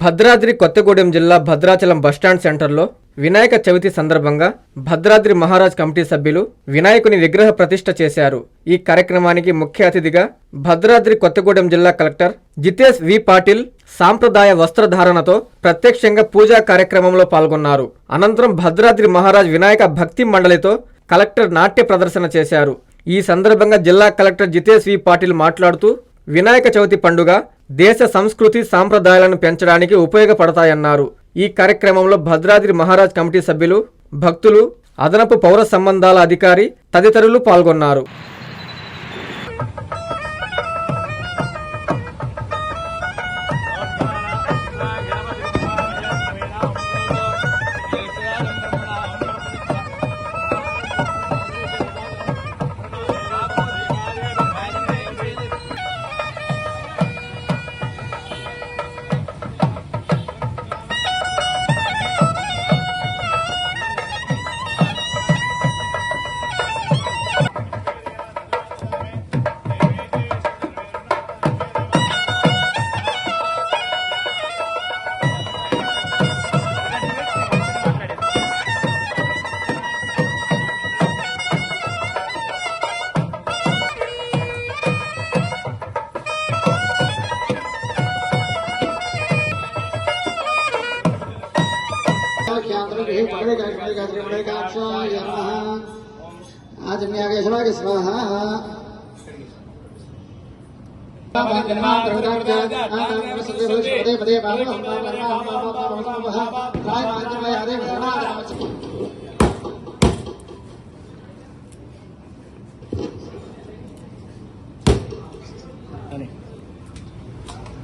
భద్రాద్రి కొత్తగూడెం జిల్లా భద్రాచలం బస్టాండ్ సెంటర్లో వినాయక చవితి సందర్భంగా భద్రాద్రి మహారాజ్ కమిటీ సభ్యులు వినాయకుని విగ్రహ ప్రతిష్ఠ చేశారు. ఈ కార్యక్రమానికి ముఖ్య అతిథిగా భద్రాద్రి కొత్తగూడెం జిల్లా కలెక్టర్ జితేష్ వి. పాటిల్ సాంప్రదాయ వస్త్రధారణతో ప్రత్యక్షంగా పూజా కార్యక్రమంలో పాల్గొన్నారు. అనంతరం భద్రాద్రి మహారాజ్ వినాయక భక్తి మండలితో కలెక్టర్ నాట్య ప్రదర్శన చేశారు. ఈ సందర్భంగా జిల్లా కలెక్టర్ జితేష్ వి. పాటిల్ మాట్లాడుతూ వినాయక చవితి పండుగ దేశ సంస్కృతి సాంప్రదాయాలను పెంచడానికి ఉపయోగపడతాయన్నారు. ఈ కార్యక్రమంలో భద్రాద్రి మహారాజ్ కమిటీ సభ్యులు భక్తులు అదనపు పౌర సంబంధాల అధికారి తదితరులు పాల్గొన్నారు. श्री पकड़े का पकड़े का श्री पकड़े का नमः आज मैं हरे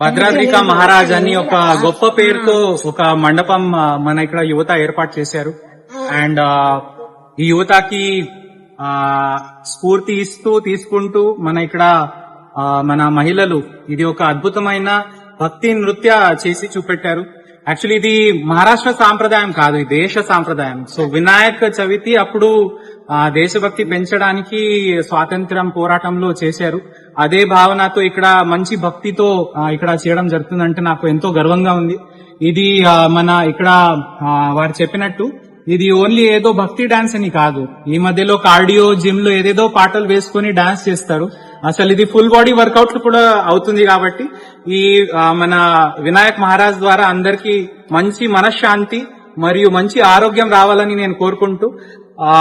భద్రాద్రిక మహారాజ్ అని ఒక గొప్ప పేరుతో ఒక మండపం మన ఇక్కడ యువత ఏర్పాటు చేశారు. అండ్ ఈ యువతకి ఆ, స్ఫూర్తి ఇస్తూ తీసుకుంటూ మన ఇక్కడ ఆ, మన మహిళలు ఇది ఒక అద్భుతమైన భక్తి నృత్య చేసి చూపెట్టారు. యాక్చువల్లీ ఇది మహారాష్ట్ర సాంప్రదాయం కాదు ఇది దేశ సాంప్రదాయం. సో వినాయక చవితి అప్పుడు దేశభక్తి పెంచడానికి స్వాతంత్ర్యం పోరాటంలో చేశారు. అదే భావనతో ఇక్కడ మంచి భక్తితో ఇక్కడ చేయడం జరుగుతుందంటే నాకు ఎంతో గర్వంగా ఉంది. ఇది మన ఇక్కడ వారు చెప్పినట్టు ఇది ఓన్లీ ఏదో భక్తి డాన్స్ అని కాదు. ఈ మధ్యలో కార్డియో జిమ్లో ఏదేదో పాటలు వేసుకొని డాన్స్ చేస్తారు. అసలు ఇది ఫుల్ బాడీ వర్కౌట్ కూడా అవుతుంది కాబట్టి ఈ మన వినాయక్ మహారాజ్ ద్వారా అందరికీ మంచి మనశ్శాంతి మరియు మంచి ఆరోగ్యం రావాలని నేను కోరుకుంటూ ఆ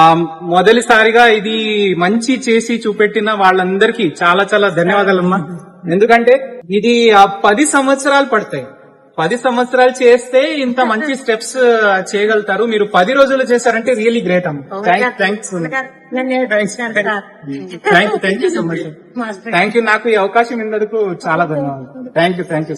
మొదటిసారిగా ఇది మంచి చేసి చూపెట్టిన వాళ్ళందరికీ చాలా చాలా ధన్యవాదాలమ్మా. ఎందుకంటే ఇది పది సంవత్సరాలు పడతాయి. పది సంవత్సరాలు చేస్తే ఇంత మంచి స్టెప్స్ చేయగలుగుతారు. మీరు పది రోజులు చేశారంటే రియలీ గ్రేట్ అమ్మ. Thanks thank you so much thank you నాకు ఈ అవకాశం ఇన్నందుకు చాలా ధన్యవాదాలు. Thank you thank you